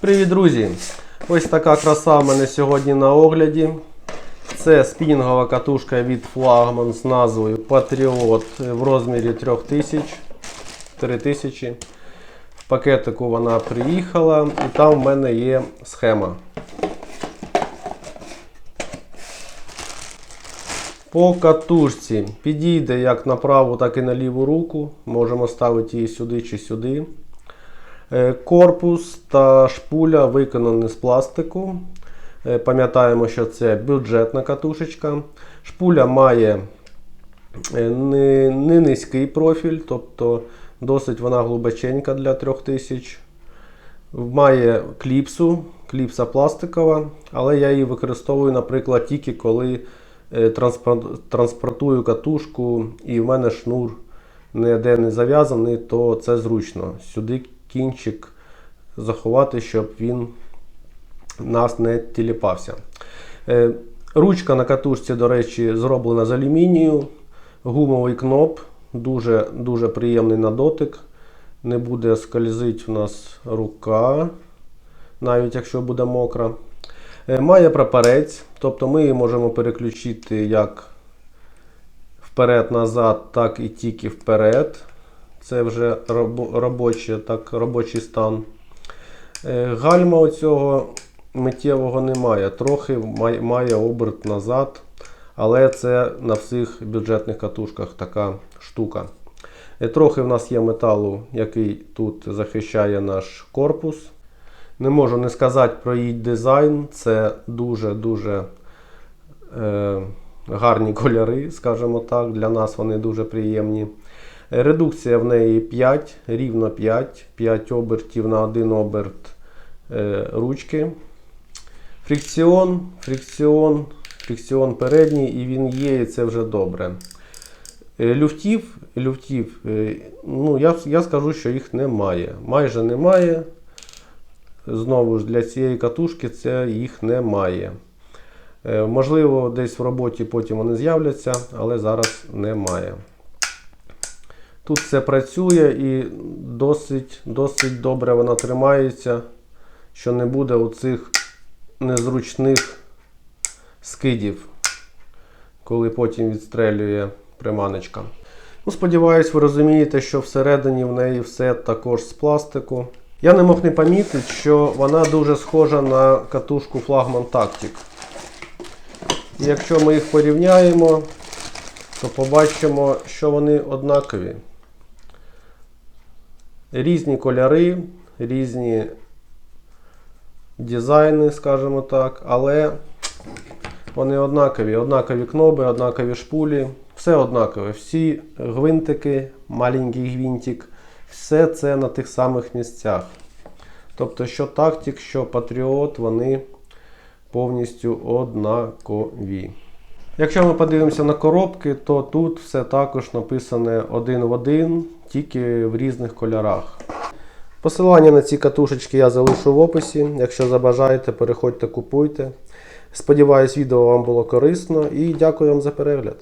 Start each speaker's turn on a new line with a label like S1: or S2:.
S1: Привіт, друзі! Ось така краса в мене сьогодні на огляді. Це спінінгова катушка від Flagman з назвою Patriot в розмірі 3000 3000. В пакетику вона приїхала і там в мене є схема. По катушці підійде як на праву, так і на ліву руку. Можемо ставити її сюди чи сюди. Е, Корпус та шпуля виконані з пластику. Е, Пам'ятаємо, що це бюджетна катушечка. Шпуля має е, не, не низький профіль, тобто досить вона глибоченька для 3000. Має кліпсу, кліпса пластикова, але я її використовую, наприклад, тільки коли транспортую катушку і в мене шнур ніде не зав'язаний, то це зручно. Сюди кінчик заховати, щоб він нас не тіліпався. Е, Ручка на катушці, до речі, зроблена з алюмінію. Гумовий кноп, дуже, дуже приємний на дотик. Не буде скользити в нас рука, навіть якщо буде мокра. Е, Має прапорець, тобто ми її можемо переключити як вперед-назад, так і тільки вперед. Це вже робо- робоче, так, робочий стан. Е, Гальма оцього миттєвого немає. Трохи має, має оберт назад, але це на всіх бюджетних катушках така штука. Е, Трохи в нас є металу, який тут захищає наш корпус. Не можу не сказати про її дизайн. Це дуже-дуже е, гарні кольори, скажімо так. Для нас вони дуже приємні. Редукція в неї 5, рівно 5, 5 обертів на один оберт е, ручки. Фрикціон, фрикціон, фрикціон передній, і він є, і це вже добре. Е, Люфтів, люфтів е, ну, я, я скажу, що їх немає. Майже немає. Знову ж для цієї катушки це їх немає. Можливо, десь в роботі потім вони з'являться, але зараз немає. Тут все працює і досить, досить добре вона тримається, що не буде оцих незручних скидів, коли потім відстрелює приманочка. Ну, сподіваюсь, ви розумієте, що всередині в неї все також з пластику. Я не мог не помітити, що вона дуже схожа на катушку Flagman Tactic. Якщо ми їх порівняємо, то побачимо, що вони однакові. Різні кольори, різні дизайни, скажімо так, але вони однакові. Однакові кноби, однакові шпулі, все однакове. Всі гвинтики, маленький гвинтик, все це на тих самих місцях. Тобто, що тактик, що патріот, вони повністю однакові. Якщо ми подивимося на коробки, то тут все також написане один в один, тільки в різних кольорах. Посилання на ці катушечки я залишу в описі. Якщо забажаєте, переходьте, купуйте. Сподіваюсь, відео вам було корисно і дякую вам за перегляд.